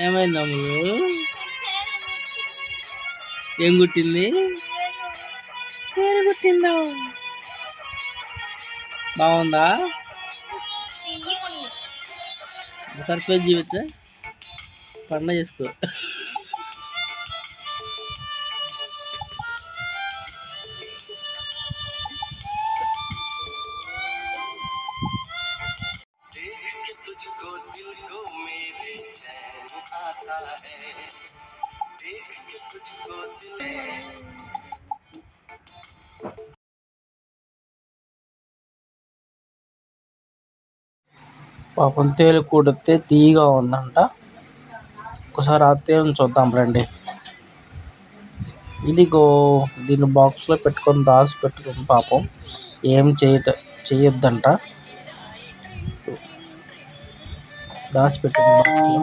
ఏమైంది అమ్ములు ఏం కుట్టింది పేరు కుట్టిందా బాగుందా సర్ప్రైజ్ చేయవచ్చా పండగ చేసుకో देख के तुझको दिल को मेरे चैन आता है देख के तुझको दिल పాపం తేలు కూడితే తీయగా ఉందంట ఒకసారి ఆ తేలుని చూద్దాం రండి ఇదిగో దీన్ని బాక్స్లో పెట్టుకొని దాచి పెట్టుకుని పాపం ఏం చేయట చేయొద్దంట దాచి పెట్టింది బాక్స్లో